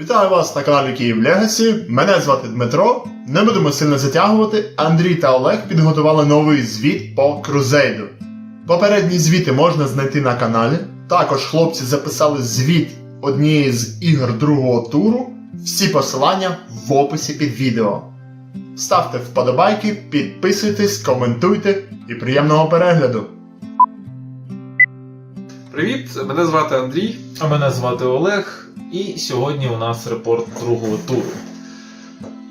Вітаю вас на каналі Київ Легасі. Мене звати Дмитро. Не будемо сильно затягувати. Андрій та Олег підготували новий звіт по крузейду. Попередні звіти можна знайти на каналі. Також хлопці записали звіт однієї з ігор другого туру. Всі посилання в описі під відео. Ставте вподобайки, підписуйтесь, коментуйте і приємного перегляду! Привіт, мене звати Андрій. А мене звати Олег, і сьогодні у нас репорт другого туру.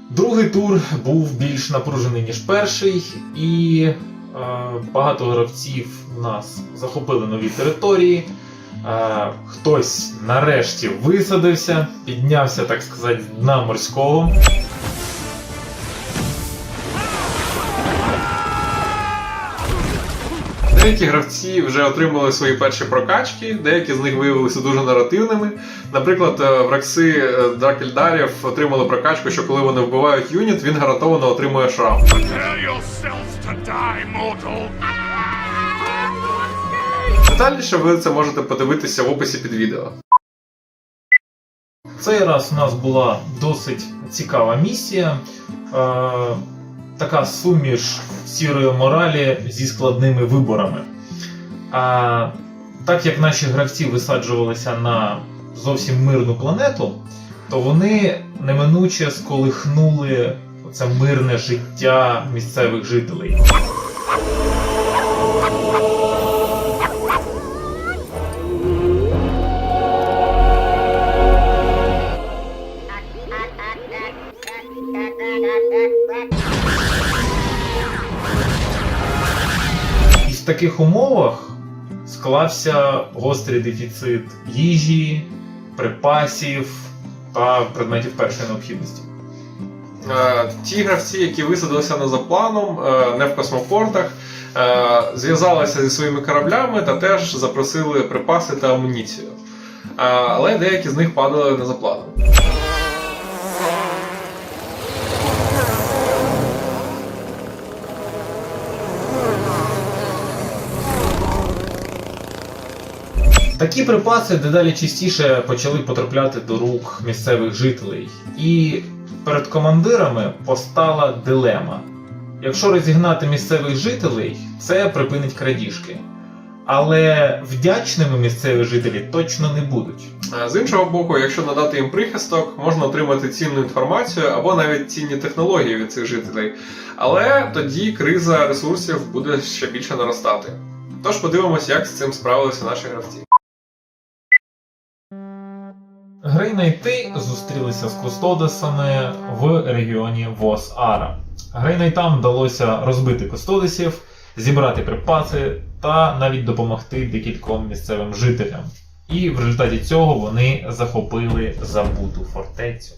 Другий тур був більш напружений, ніж перший, і е, багато гравців у нас захопили нові території. Е, хтось нарешті висадився, піднявся, так сказати, з дна морського. Деякі гравці вже отримали свої перші прокачки, деякі з них виявилися дуже наративними. Наприклад, е, вракси е, Дракельдарів отримали прокачку, що коли вони вбивають юніт, він гарантовано отримує шрам. Детальніше ви це можете подивитися в описі під відео. Цей раз у нас була досить цікава місія. Така суміш сірої моралі зі складними виборами. А, так як наші гравці висаджувалися на зовсім мирну планету, то вони неминуче сколихнули це мирне життя місцевих жителей. Таких умовах склався гострий дефіцит їжі, припасів та предметів першої необхідності. Е, Ті гравці, які висадилися не за планом, е, не в космопортах, е, зв'язалися зі своїми кораблями та теж запросили припаси та амуніцію. Але деякі з них падали не за планом. Такі припаси дедалі частіше почали потрапляти до рук місцевих жителей, і перед командирами постала дилема. Якщо розігнати місцевих жителей, це припинить крадіжки. Але вдячними місцеві жителі точно не будуть. З іншого боку, якщо надати їм прихисток, можна отримати цінну інформацію або навіть цінні технології від цих жителей. Але тоді криза ресурсів буде ще більше наростати. Тож подивимось, як з цим справилися наші гравці. Грейнайти зустрілися з Кустодесами в регіоні Вос-Ара. Грейнайтам вдалося розбити Кустодесів, зібрати припаси та навіть допомогти декільком місцевим жителям. І в результаті цього вони захопили забуту фортецю.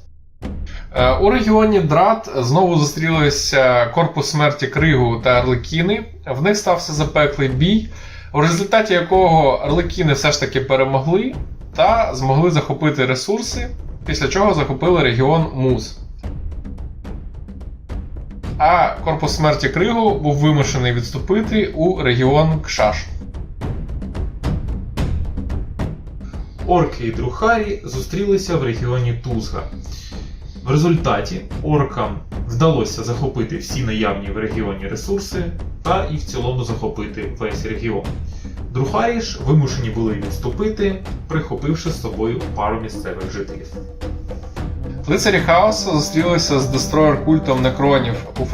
Е, У регіоні Драт знову зустрілися корпус смерті Кригу та Арлекіни. В них стався запеклий бій, у результаті якого Арлекіни все ж таки перемогли та змогли захопити ресурси, після чого захопили регіон Муз. А корпус смерті Кригу був вимушений відступити у регіон Кшаш. Орки і Друхарі зустрілися в регіоні Тузга. В результаті оркам вдалося захопити всі наявні в регіоні ресурси та і в цілому захопити весь регіон. Друхарі ж вимушені були відступити, прихопивши з собою пару місцевих жителів. Лицарі Хаосу зустрілися з дестроєр культом некронів у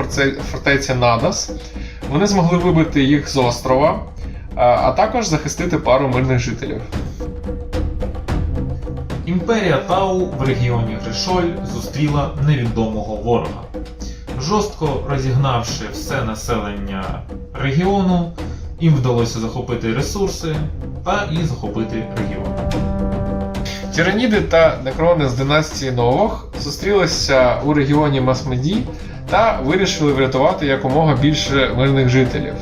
фортеці Надас. Вони змогли вибити їх з острова, а- а також захистити пару мирних жителів. Імперія Тау в регіоні Гришоль зустріла невідомого ворога. Жорстко розігнавши все населення регіону, їм вдалося захопити ресурси та і захопити регіон. Тираніди та некрони з династії Новох зустрілися у регіоні Масмеді та вирішили врятувати якомога більше мирних жителів.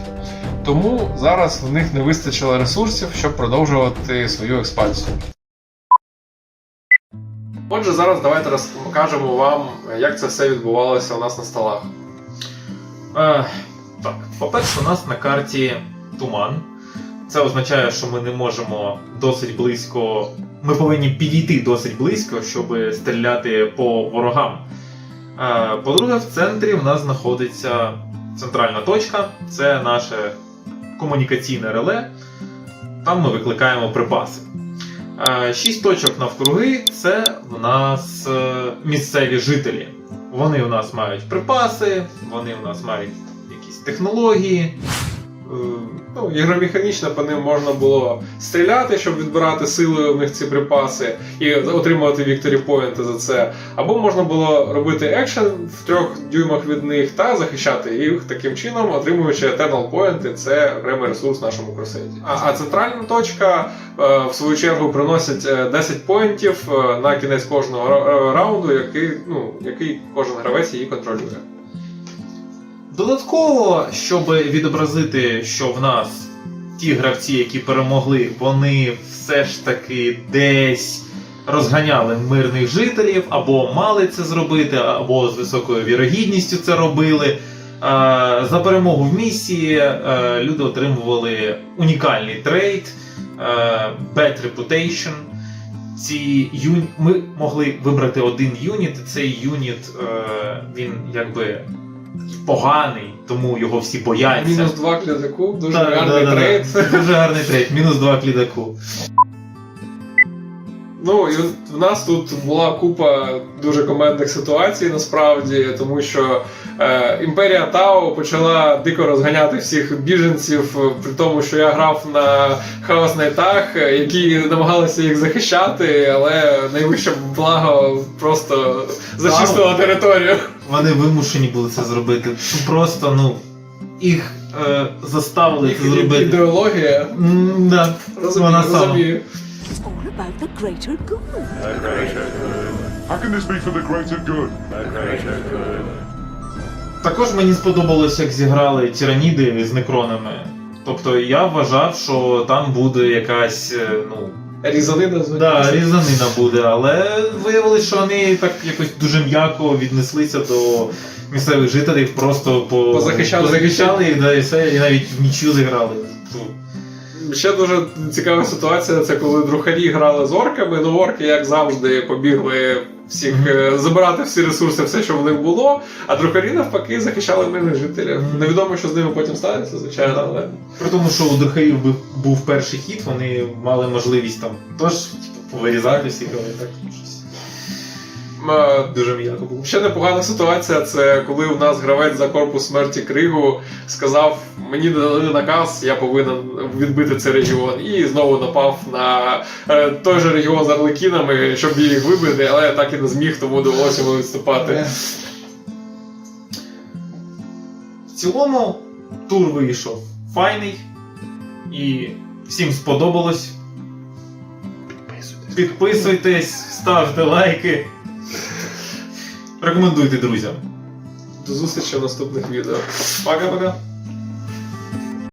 Тому зараз в них не вистачило ресурсів, щоб продовжувати свою експансію. Отже, зараз давайте розкажемо вам, як це все відбувалося у нас на столах. Е, так, по-перше, у нас на карті туман. Це означає, що ми не можемо досить близько ми повинні підійти досить близько, щоб стріляти по ворогам. Е, По-друге, в центрі в нас знаходиться центральна точка, це наше комунікаційне реле. Там ми викликаємо припаси. Е, Шість точок навкруги це в нас е, місцеві жителі. Вони у нас мають припаси, вони у нас мають якісь технології. Е, Ну, ігромеханічно по ним можна було стріляти, щоб відбирати силою в них ці припаси і отримувати вікторі поінти за це. Або можна було робити екшен в трьох дюймах від них та захищати їх таким чином, отримуючи Eternal Pointi, це окремий ресурс нашому кросеті. А, а центральна точка е, в свою чергу приносить е, 10 поінтів е, на кінець кожного раунду, який, ну, який кожен гравець її контролює. Додатково, щоб відобразити, що в нас ті гравці, які перемогли, вони все ж таки десь розганяли мирних жителів, або мали це зробити, або з високою вірогідністю це робили. За перемогу в місії е, люди отримували унікальний трейд е, Bad Reputation. Ці юні... Ми могли вибрати один юніт, і цей юніт е, він якби поганий, тому його всі бояться. Мінус 2 клітаку, дуже Так, гарний да, да, трейд. да. Дуже гарний трейд, мінус 2 клідаку. Ну і в нас тут була купа дуже командних ситуацій насправді, тому що е, імперія Тао почала дико розганяти всіх біженців, е, при тому, що я грав на хаос найтах, е, які намагалися їх захищати, але найвище благо просто зачистило територію. Вони вимушені були це зробити. Просто, ну, їх е, заставили це зробити. Ідеологія. М, Да. Розумію, Вона сама. розумію. It's all about the greater good. How can this be for the greater good? Також мені сподобалось, як зіграли тираніди з некронами. Тобто я вважав, що там буде якась, е, ну, Різанина Да, різанина буде, але виявилось, що вони так якось дуже м'яко віднеслися до місцевих жителів, просто по... Позахищали. позахищали і, да, і все, і навіть в нічю зіграли. Ще дуже цікава ситуація, це коли друхарі грали з орками. Ну, орки, як завжди, побігли всіх е, забирати всі ресурси, все, що в них було. А друхарі навпаки захищали мирних жителів. Невідомо, що з ними потім станеться, звичайно, але При тому, що у друхарів був, був перший хід, вони мали можливість там теж типу, повирізати всіх, але так щось. Е, Дуже м'яко було. Ще непогана ситуація це коли у нас гравець за корпус смерті Кригу сказав: мені дали наказ, я повинен відбити цей регіон, і знову напав на е, той же регіон з арлекінами, щоб їх вибити, але я так і не зміг, тому довелося йому відступати. В цілому тур вийшов файний і всім сподобалось. Підписуйтесь, ставте лайки. Рекомендуйте друзям. До зустрічі в наступних відео. Пока-пока.